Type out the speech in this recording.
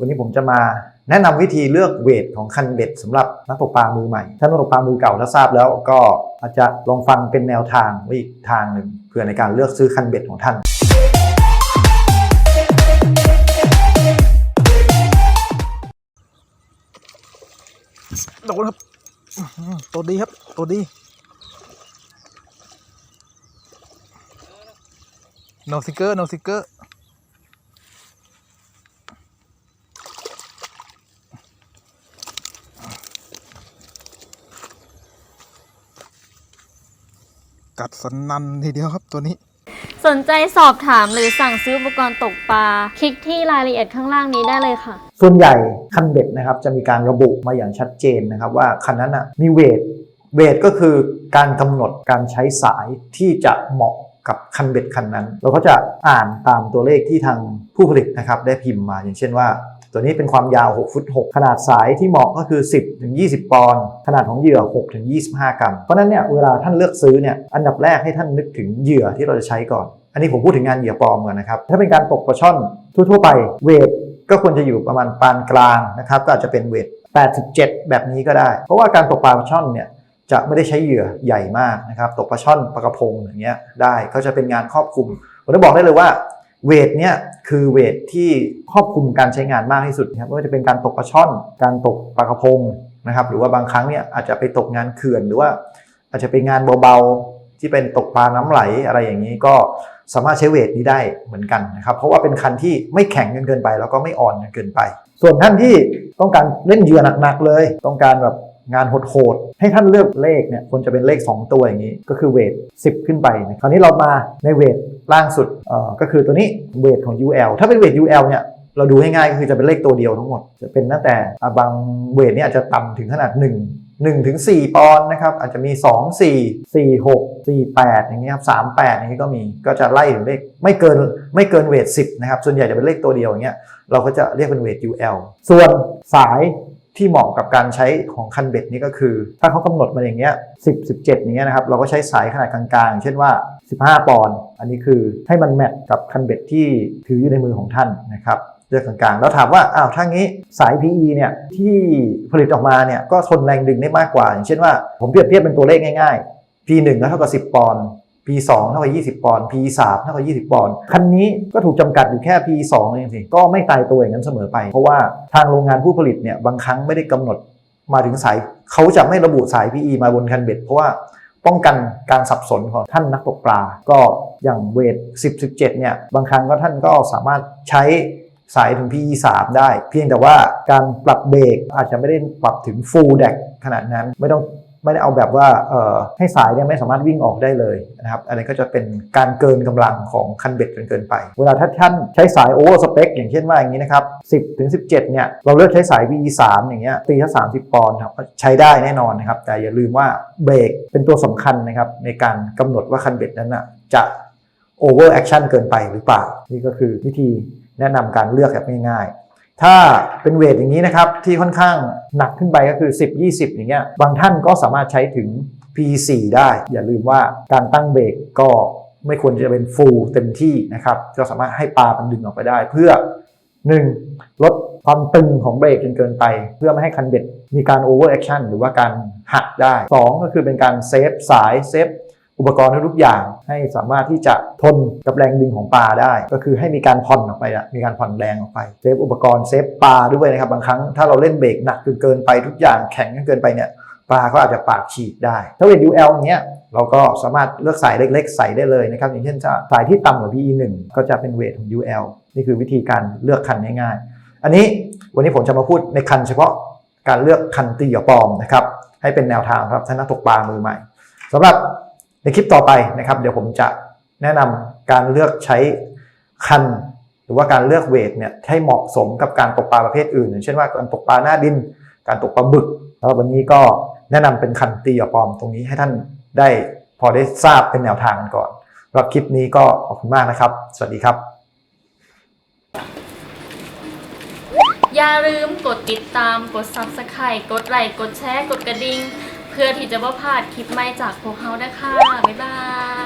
วันนี้ผมจะมาแนะนำวิธีเลือกเวทของคันเบ็ดสำหรับนักตกปลามือใหม่ ถ้านักตกปลามือเก่าถ้าทราบแล้วก็อาจจะลองฟังเป็นแนวทางอีกทางหนึ่งเพื่อในการเลือกซื้อคันเบ็ดของท่าน โดนครับ ตัวดีครับ ตัวดี no sticker no sticker กั ดสนันทีเดียวครับตัวนี้ สนใจสอบถามหรือสั่งซื้ออุปกรณ์ตกปลา คลิกที่รายละเอียดข้างล่างนี้ได้เลยค่ะ ส่วนใหญ่คันเบ็ดนะครับจะมีการระบุมาอย่างชัดเจนนะครับ ว่าคันนั้นนะมีเวทเวทก็คือการกำหนดการใช้สายที่จะเหมาะกับคันเบ็ดคันนั้น เราก็จะอ่านตามตัวเลขที่ทางผู้ผลิตนะครับได้พิมพ์มาอย่างเช่นว่า ตัวนี้เป็นความยาว 6 ฟุต 6 ขนาดสายที่เหมาะก็คือ 10ถึง20 ปอนด์ขนาดของเหยื่อ6ถึง25 กรัม เพราะฉะนั้นเนี่ยเวลาท่านเลือกซื้อเนี่ยอันดับแรกให้ท่านนึกถึงเหยื่อที่เราจะใช้ก่อน อันนี้ผมพูดถึงงานเหยื่อปลอมก่อนนะครับ ถ้าเป็นการตกปลาช่อนทั่วๆไปเวทก็ควรจะอยู่ประมาณปานกลางนะครับก็อาจจะเป็นเวท 87 แบบนี้ก็ได้ เพราะว่าการตกปลาช่อนเนี่ยจะไม่ได้ใช้เหยื่อใหญ่มากนะครับตกปลาช่อนปลากระพงอย่างเงี้ยได้ก็จะเป็นงานครอบคลุมผมจะบอกได้เลยว่า เวทเนี่ยคือเวทที่ครอบคลุมการใช้งานมากที่สุดนะครับไม่ว่าจะเป็นการตกปลาช่อน การตกปลากระพงนะครับหรือว่าบางครั้งเนี่ยอาจจะไปตกงานเขื่อนหรือว่าอาจจะเป็นงานเบาๆที่เป็นตกปลาน้ำไหลอะไรอย่างนี้ก็สามารถใช้เวทนี้ได้เหมือนกันนะครับเพราะว่าเป็นคันที่ไม่แข็งจนเกินไป แล้วก็ไม่อ่อนจนเกินไป ส่วนท่านที่ต้องการเล่นเหยื่อหนักๆเลย ต้องการแบบ งานโหดๆให้ท่านเลือกเลขเนี่ยควรจะเป็นเลข 2 ตัวอย่างนี้ ก็คือเวท 10 ขึ้นไปคราวนี้เรามาในเวทล่างสุดก็คือตัวนี้เวทของ UL ถ้าเป็นเวท UL เนี่ยเราดูง่ายๆก็คือจะเป็นเลขตัวเดียวทั้งหมด จะเป็นตั้งแต่บางเวทเนี่ยอาจจะต่ำถึงขนาด 1 1ถึง4ปอนด์นะครับ อาจจะมี 2 4 4 6 4 8 อย่างเงี้ครับ3 8อย่างเงี้ก็มีก็จะไล่ถึงเลขไม่เกินไม่เกินเวท 10 นะครับ ส่วนใหญ่จะเป็นเลขตัวเดียวอย่างเงี้ยเราก็จะเรียกเป็นเวท UL ส่วนสาย ที่เหมาะกับการใช้ของคันเบ็ดนี่ก็คือ ถ้าเขากำหนดมาอย่างเงี้ย10 17อย่างเงี้ยนะครับเราก็ใช้สายขนาดกลางๆ เช่นว่า 15 ปอนด์อันนี้คือให้มันแมทกับคันเบ็ดที่ถืออยู่ในมือของท่านนะครับเลือกกลางๆ แล้วถามว่าอ้าวถ้างี้สาย PE เนี่ยที่ผลิตออกมาเนี่ยก็ทนแรงดึงได้มากกว่า อย่างเช่นว่าผมเปรียบเทียบเป็นตัวเลขง่ายๆ P1 ก็เท่ากับ 10 ปอนด์ P2 เท่ากับ20 ปอนด์ P3 เท่ากับ20 ปอนด์ คันนี้ก็ถูกจำกัดอยู่แค่ P2 เองสิ ก็ไม่ตายตัวอย่างนั้นเสมอไป เพราะว่าทางโรงงานผู้ผลิตเนี่ยบางครั้งไม่ได้กำหนดมาถึงสาย เขาจะไม่ระบุสาย PE มาบนคันเบ็ด เพราะว่าป้องกันการสับสนของท่านนักตกปลา ก็อย่างเวท 10 17 เนี่ย บางครั้งก็ท่านก็สามารถใช้สายถึง PE 3ได้ เพียงแต่ว่าการปรับเบรกอาจจะไม่ได้ปรับถึง full deck ขนาดนั้น ไม่ต้อง ไม่ได้เอาแบบว่าให้สายเนี่ยไม่สามารถวิ่งออกได้เลยนะครับอันนี้ก็จะเป็นการเกินกำลังของคันเบ็ดจนเกินไป เวลาถ้าท่านใช้สายโอเวอร์สเปคอย่างเช่นว่าอย่างนี้นะครับ10ถึง17เนี่ยเราเลือกใช้สาย VE 3 อย่างเงี้ยตีถ้า30 ปอนด์ครับใช้ได้แน่นอนนะครับแต่อย่าลืมว่าเบรกเป็นตัวสำคัญนะครับในการกำหนดว่าคันเบ็ดนั้นนะจะโอเวอร์แอคชั่นเกินไปหรือเปล่า นี่ก็คือวิธีแนะนำการเลือกแบบง่ายๆ ถ้าเป็นเวทอย่างนี้นะครับ ที่ค่อนข้างหนักขึ้นไปก็คือ 10 20 อย่างเงี้ยบางท่านก็สามารถใช้ถึง P4 ได้ อย่าลืมว่าการตั้งเบรกก็ไม่ควรจะเป็นฟูลเต็มที่นะครับ ก็สามารถให้ปลามันดึงออกไปได้ เพื่อ 1. ลดความตึงของเบรกจนเกินไป เพื่อไม่ให้คันเบ็ดมีการโอเวอร์แอคชั่นหรือว่าการหักได้ 2 ก็คือเป็นการเซฟสายเซฟ อุปกรณ์ทุกอย่างให้สามารถที่จะทนกับแรงดึงของปลาได้ ก็คือให้มีการผ่อนออกไปอะมีการผ่อนแรงออกไปเซฟอุปกรณ์เซฟปลาด้วยนะครับบางครั้งถ้าเราเล่นเบรกหนักจนเกินไปทุกอย่างแข็งจนเกินไปเนี่ยปลาก็อาจจะปากฉีกได้ ถ้าเป็น UL เงี้ยเราก็สามารถเลือกสายเล็กๆ ใส่ได้เลยนะครับ อย่างเช่นสายที่ต่ำกว่า PE 1 ก็จะเป็นเวทของ UL นี่คือวิธีการเลือกคันง่ายๆ อันนี้วันนี้ผมจะมาพูดในคันเฉพาะการเลือกคันตีเหยื่อปอมนะครับให้เป็นแนวทางสำหรับท่านนักตกปลามือใหม่สำหรับ ในคลิปต่อไปนะครับ เดี๋ยวผมจะแนะนำการเลือกใช้คัน หรือว่าการเลือกเวทเนี่ยให้เหมาะสมกับการตกปลาประเภทอื่น อย่างเช่นว่าการตกปลาหน้าดิน การตกปลาบึกแล้ววันนี้ก็แนะนำเป็นคันตีกับปลอมตรงนี้ให้ท่านได้พอได้ทราบเป็นแนวทางกันก่อนสำหรับคลิปนี้ก็ขอบคุณมากนะครับ สวัสดีครับ อย่าลืมกดติดตามกด subscribe กดไลค์กดแชร์กดกระดิ่ง พื่อที่จะว่าพลาดคลิปใหม่จากพวกเรานะคะบ๊ายบาย